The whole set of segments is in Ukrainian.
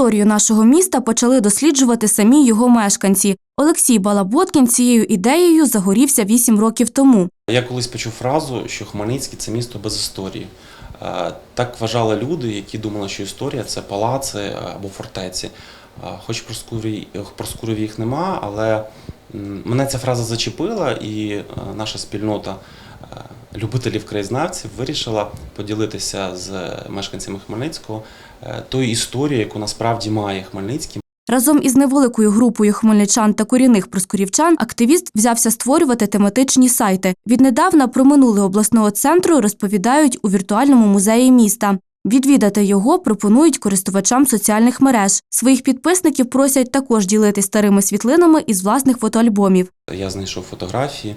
Історію нашого міста почали досліджувати самі його мешканці. Олексій Балаботкін цією ідеєю загорівся вісім років тому. Я колись почув фразу, що Хмельницький це місто без історії. Е, Так вважали люди, які думали, що історія це палаци або фортеці. Е, Хоч про Скурі, про Скурові їх нема, але мене ця фраза зачепила, і е, наша спільнота любителів краєзнавців вирішила поділитися з мешканцями Хмельницького е, тою історією, яку насправді має Хмельницький. Разом із невеликою групою хмельничан та корінних проскурівчан активіст взявся створювати тематичні сайти. Віднедавна про минуле обласного центру розповідають у віртуальному музеї міста. Відвідати його пропонують користувачам соціальних мереж. Своїх підписників просять також ділитись старими світлинами із власних фотоальбомів. Я знайшов фотографії,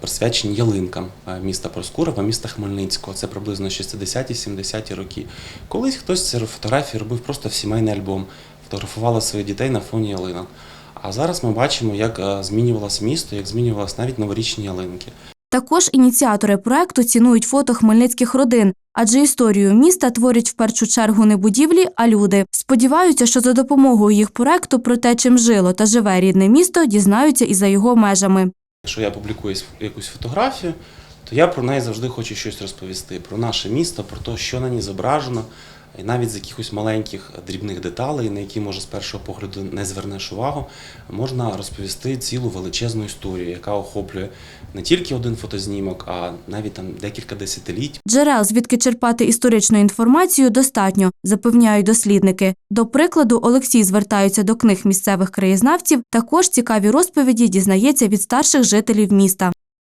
присвячені ялинкам е, міста Проскурова, міста Хмельницького. Це приблизно 60-70-ті роки. Колись хтось ці фотографії робив просто в сімейний альбом, фотографували своїх дітей на фоні ялинок. А зараз ми бачимо, як е, змінювалося місто, як змінювалися навіть новорічні ялинки. Також ініціатори проекту цінують фото хмельницьких родин, адже історію міста творять в першу чергу не будівлі, а люди. Сподіваються, що за допомогою їх проекту про те, чим жило та живе рідне місто, дізнаються і за його межами. Якщо я публікую якусь фотографію, то я про неї завжди хочу щось розповісти про наше місто, про те, що на ній зображено, і навіть з якихось маленьких дрібних деталей, на які може з першого погляду не звернеш увагу, можна розповісти цілу величезну історію, яка охоплює не тільки один фотознімок, а навіть там декілька десятиліть. Джерел, звідки черпати історичну інформацію, достатньо, запевняють дослідники. До прикладу, Олексій звертається до книг місцевих краєзнавців. Також цікаві розповіді дізнається від старших жителів міста.